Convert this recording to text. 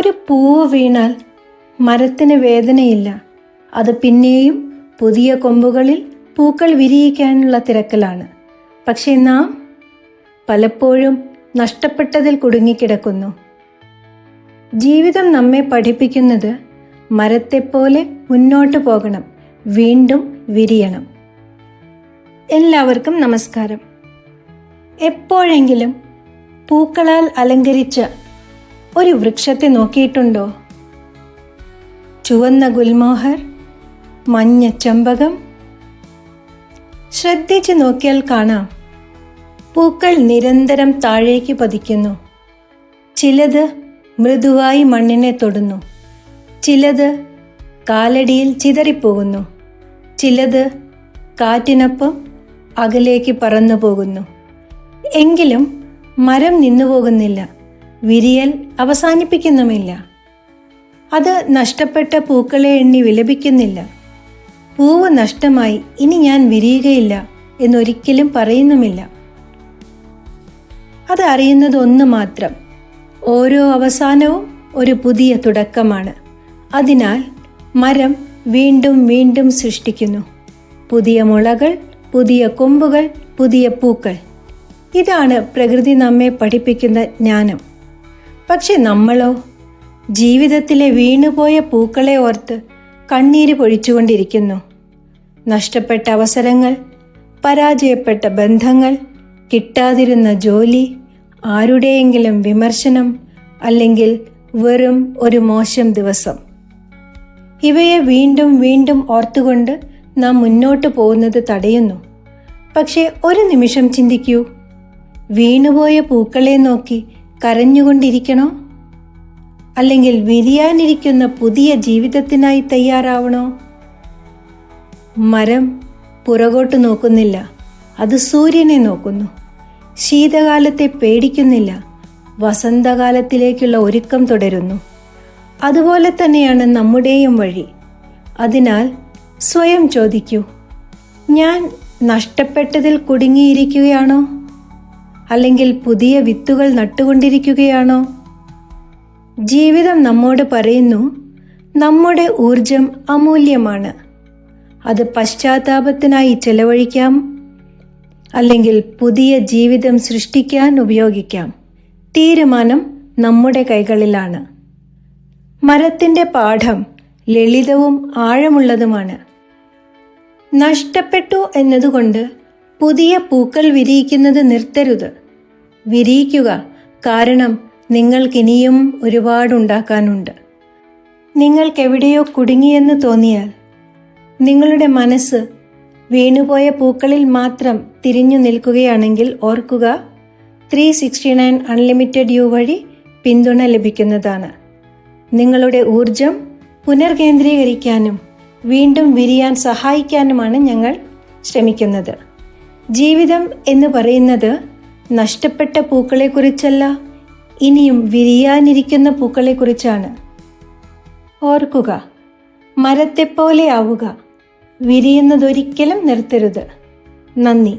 ഒരു പൂവ് വീണാൽ മരത്തിന് വേദനയില്ല. അത് പിന്നെയും പുതിയ കൊമ്പുകളിൽ പൂക്കൾ വിരിയിക്കാനുള്ള തിരക്കിലാണ്. പക്ഷേ നാം പലപ്പോഴും നഷ്ടപ്പെട്ടതിൽ കുടുങ്ങിക്കിടക്കുന്നു. ജീവിതം നമ്മെ പഠിപ്പിക്കുന്നത് മരത്തെപ്പോലെ മുന്നോട്ട് പോകണം വീണ്ടും വിരിയണം. എല്ലാവർക്കും നമസ്കാരം. എപ്പോഴെങ്കിലും പൂക്കളാൽ അലങ്കരിച്ച ഒരു വൃക്ഷത്തെ നോക്കിയിട്ടുണ്ടോ? ചുവന്ന ഗുൽമോഹർ മഞ്ഞ ചെമ്പകം. ശ്രദ്ധിച്ചു നോക്കിയാൽ കാണാം. പൂക്കൾ നിരന്തരം താഴേക്ക് പതിക്കുന്നു. ചിലത് മൃദുവായി മണ്ണിനെ തൊടുന്നു. ചിലത് കാലടിയിൽ ചിതറിപ്പോകുന്നു. ചിലത് കാറ്റിനൊപ്പം അകലേക്ക് പറന്നു പോകുന്നു എങ്കിലും മരം നിന്നുപോകുന്നില്ല. വിരിയൽ അവസാനിപ്പിക്കുന്നുമില്ല. അത് നഷ്ടപ്പെട്ട പൂക്കളെ എണ്ണി വിലപിക്കുന്നില്ല. പൂവ് നഷ്ടമായി ഇനി ഞാൻ വിരിയുകയില്ല എന്നൊരിക്കലും പറയുന്നുമില്ല. അത് അറിയുന്നത് ഒന്ന് മാത്രം. ഓരോ അവസാനവും ഒരു പുതിയ തുടക്കമാണ്. അതിനാൽ മരം വീണ്ടും വീണ്ടും സൃഷ്ടിക്കുന്നു. പുതിയ മുളകൾ പുതിയ കൊമ്പുകൾ പുതിയ പൂക്കൾ. ഇതാണ് പ്രകൃതി നമ്മെ പഠിപ്പിക്കുന്ന ജ്ഞാനം. പക്ഷെ നമ്മളോ? ജീവിതത്തിലെ വീണുപോയ പൂക്കളെ ഓർത്ത് കണ്ണീര് പൊഴിച്ചുകൊണ്ടിരിക്കുന്നു. നഷ്ടപ്പെട്ട അവസരങ്ങൾ പരാജയപ്പെട്ട ബന്ധങ്ങൾ കിട്ടാതിരുന്ന ജോലി ആരുടെയെങ്കിലും വിമർശനം അല്ലെങ്കിൽ വെറും ഒരു മോശം ദിവസം. ഇവയെ വീണ്ടും വീണ്ടും ഓർത്തുകൊണ്ട് നാം മുന്നോട്ട് പോകുന്നത് തടയുന്നു. പക്ഷേ ഒരു നിമിഷം ചിന്തിക്കൂ. വീണുപോയ പൂക്കളെ നോക്കി കരഞ്ഞുകൊണ്ടിരിക്കണോ? അല്ലെങ്കിൽ വിരിയാനിരിക്കുന്ന പുതിയ ജീവിതത്തിനായി തയ്യാറാവണോ? മരം പുറകോട്ട് നോക്കുന്നില്ല. അത് സൂര്യനെ നോക്കുന്നു. ശീതകാലത്തെ പേടിക്കുന്നില്ല. വസന്തകാലത്തിലേക്കുള്ള ഒരുക്കം തുടരുന്നു. അതുപോലെ തന്നെയാണ് നമ്മുടെയും വഴി. അതിനാൽ സ്വയം ചോദിക്കൂ. ഞാൻ നഷ്ടപ്പെട്ടതിൽ കുടുങ്ങിയിരിക്കുകയാണോ? അല്ലെങ്കിൽ പുതിയ വിത്തുകൾ നട്ടുകൊണ്ടിരിക്കുകയാണോ? ജീവിതം നമ്മോട് പറയുന്നു നമ്മുടെ ഊർജം അമൂല്യമാണ്. അത് പശ്ചാത്താപത്തിനായി ചെലവഴിക്കാം അല്ലെങ്കിൽ പുതിയ ജീവിതം സൃഷ്ടിക്കാൻ ഉപയോഗിക്കാം. തീരുമാനം നമ്മുടെ കൈകളിലാണ്. മരത്തിന്റെ പാഠം ലളിതവും ആഴമുള്ളതുമാണ്. നഷ്ടപ്പെട്ടു എന്നതുകൊണ്ട് പുതിയ പൂക്കൾ വിരിയിക്കുന്നത് നിർത്തരുത്. വിരിയിക്കുക. കാരണം നിങ്ങൾക്കിനിയും ഒരുപാടുണ്ടാക്കാനുണ്ട്. നിങ്ങൾക്കെവിടെയോ കുടുങ്ങിയെന്ന് തോന്നിയാൽ നിങ്ങളുടെ മനസ്സ് വീണുപോയ പൂക്കളിൽ മാത്രം തിരിഞ്ഞു നിൽക്കുകയാണെങ്കിൽ ഓർക്കുക three sixty nine unlimited U വഴി പിന്തുണ ലഭിക്കുന്നതാണ്. നിങ്ങളുടെ ഊർജം പുനർകേന്ദ്രീകരിക്കാനും വീണ്ടും വിരിയാൻ സഹായിക്കാനുമാണ് ഞങ്ങൾ ശ്രമിക്കുന്നത്. ജീവിതം എന്ന് പറയുന്നത് നഷ്ടപ്പെട്ട പൂക്കളെക്കുറിച്ചല്ല ഇനിയും വിരിയാനിരിക്കുന്ന പൂക്കളെക്കുറിച്ചാണ്. ഓർക്കുക മരത്തെപ്പോലെ ആവുക വിരിയുന്നതൊരിക്കലും നിർത്തരുത്. നന്ദി.